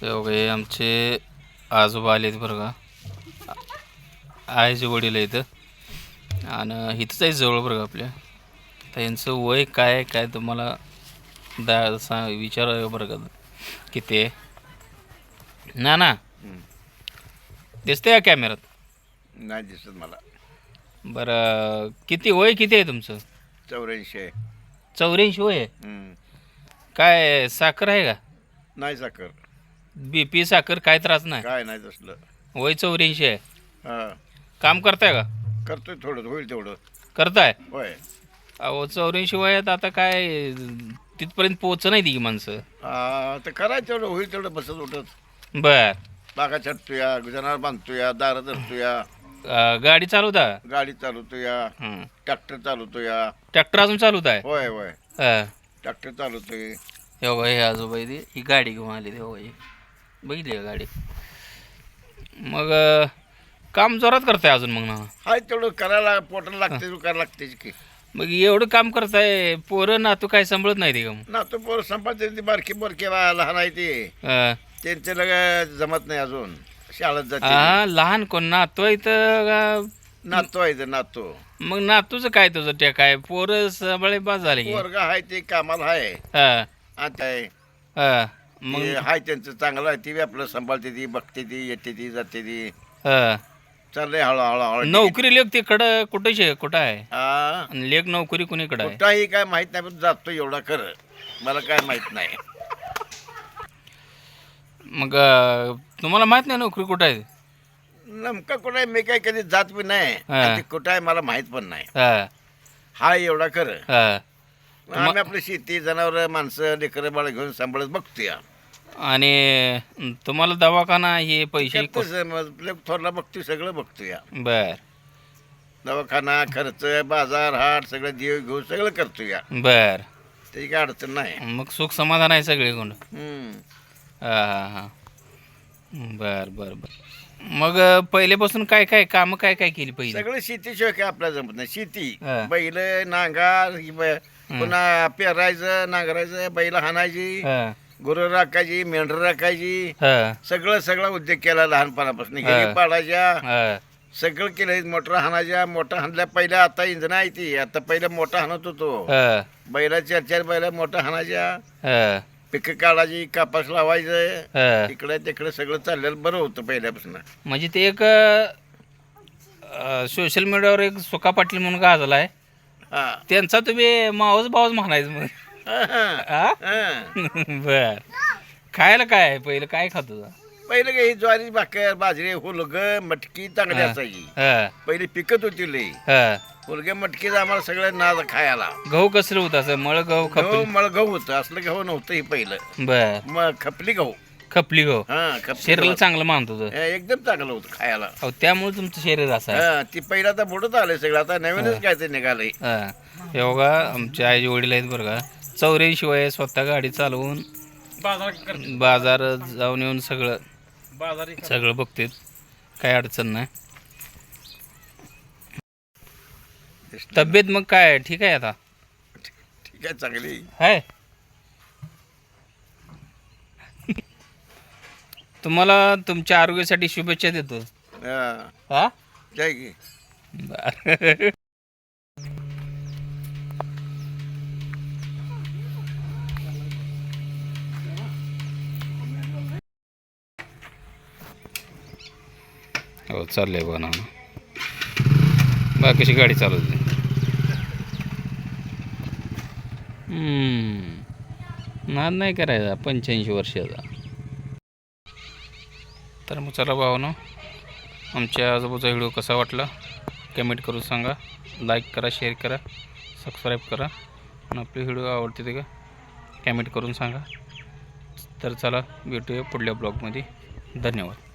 हे बघा आमचे आजोबा आलेत बरं का. आईचे वडील आहेत. आणि इथंच आहे जवळ बरं का आपल्या. तर यांचं वय काय आहे काय तुम्हाला दा सांग विचार बरं का किती आहे. ना ना. दिसते का कॅमेऱ्यात? नाही दिसत मला. बरं किती वय किती आहे तुमचं? चौऱ्याऐंशी आहे. चौऱ्याऐंशी वय आहे. काय साखर आहे का? नाही साखर. बी पी साखर काय त्रास नाही. काय नाही तसलं. वय चौऱ्याऐंशी आहे. हा. काम करताय का? करतोय थोडं होईल तेवढं. करताय? होय. अहो चौऱ्याऐंशी वयात आता काय तिथपर्यंत पोहोच नाही ती माणसं. हा, तर करायचं तेवढं होईल तेवढं बसत उठत. बर. बागा छटतोया जनावर बांधतोया दारं धरतोया. अं, गाडी चालवता? गाडी चालवतोया. हं. ट्रॅक्टर चालवतोया. ट्रॅक्टर अजून चालवत आहे होय होय. हं. ट्रॅक्टर चालवतोय. हे बघा हे आजोबा इथे ही गाडी घेऊन आली ते बघा ही. बघितली गाडी? मग अं, काम जोरात करताय अजून मग ना हाय तेवढं करायला पोटाला लागते करायला लागतेच की. मग एवढं काम करताय पोरं ना तू काय सांभाळत नाही ते का मग? ना तो पोर ती बारकी लहान आहे ते. हं. त्यांचे लग जमत नाही अजून. शाळेत जाते. हा लहान कोण? नातू इथं का? नातो आहे ते नातो. मग नातूचं काय तुझं त्या काय? पोरं सांभाळे बस झाले की. पोरगा आहे ते कामाला आहे. हा. आता आहे. हा. मग ते हाय त्यांचं चांगलं आहे ती बी आपलं सांभाळते ती बघते ती येते ती जाते ती. हा. चाललंय हळूहळू हळू नोकरी लेख तिकडं कुठं शे कुठं आहे? हा. आणि लेख नोकरी कुणीकडं आहे? कुठाही काय माहीत नाही पण जातो एवढा कर मला काय माहीत नाही. मग अं, तुम्हाला माहीत नाही नोकरी कुठं आहे? नेमका कुठं आहे? मी काय कधी जात पण नाही. हा. आणि ते कुठं आहे मला माहीत पण नाही. हा. हा एवढा कर हा. आम्ही आपली शेती जनावर माणसं लेकरं बाळ घेऊन सांभाळत बघतोय आणि तुम्हाला दवाखाना हे पैसे थोरला बघतोय सगळं बघतोय बर. दवाखाना खर्च बाजार हाट सगळं देव घेऊन सगळं करतोय बर. त्याची काय अडचण नाही. मग सुख समाधान आहे सगळे कोण हम्म. हा हा हा. बर बर बर. मग पहिल्यापासून काय काय कामं काय काय केली पहिली? सगळं शेतीशिवाय काय आपल्याला जमत नाही. शेती. हा. बैल नांगार ही ब- पुन्हा पेरायचं नांगरायचं बैल हाणायची हा. गुरं राखायची मेंढरं राखायची. हा. सगळं सगळा उद्योग केला लहानपणापासून. हा. घरी पाडायच्या. हा. सगळं केलं मोटर हाणायच्या. मोठं हाणल्या पहिल्या आता इंजन आहे ती. आता पहिलं मोठं हाणत होतो. हा. बैला चार चार बैला मोठं हाणायच्या. हा. पिकं काढायची कापास लावायचं हा. इकडे तिकडे सगळं चाललेलं बरं होतं पहिल्यापासून. म्हणजे ते एक सोशल मीडियावर एक सुका पाटील म्हणून गाजला आहे. हा. त्यांचा तुम्ही मावस भावच म्हणायचं मग. हा, हा. हा? हा. बर. खायला काय आहे? पहिलं काय खात होता? पहिलं काही ज्वारी भाकर बाजरी हुलग मटकी चांगली. असायची. हा. पहिली पिकत होती लई. हा. हुलगे मटकीचं आम्हाला सगळं नाद खायला. गहू कसलं होतं असं? मळ गहू गहू खपली? मळ गहू होतं. असलं गहू नव्हतं हे पहिलं. बर. मग खपली गहू. खपली गहू? हा खपली शरीराला गहू. चांगलं मानत होतं. हा, एकदम चांगलं होतं खायला. अहो त्यामुळे तुमचं शरीर असं आहे. हा ती पहिला आता बुडत आलंय सगळं. आता नवीनच काय ते निघालंय. हा. हे बघा आमचे आईचे वडील आहेत बरं का. चौऱ्याऐंशी वय स्वतः गाडी चालवून बाजार जाऊन येऊन सगळं सगळं बघतेत काय अडचण नाही. तब्येत मग काय ठीक आहे आता? ठीक आहे चांगली आहे. तुम्हाला तुमच्या आरोग्यासाठी शुभेच्छा देतो. हा. हा? की. बर. हो चाललंय बघा बघा कशी गाडी चालवते हम्म. नाद नाही करायचा पंच्याऐंशी वर्षाचा. तर मग चला भावनो आमच्या आजोबाचा व्हिडिओ कसा वाटला कमेंट करून सांगा. लाईक करा शेअर करा सबस्क्राईब करा. आणि आपले व्हिडिओ आवडते ते का कमेंट करून सांगा. तर चला भेटूया पुढल्या ब्लॉगमध्ये धन्यवाद.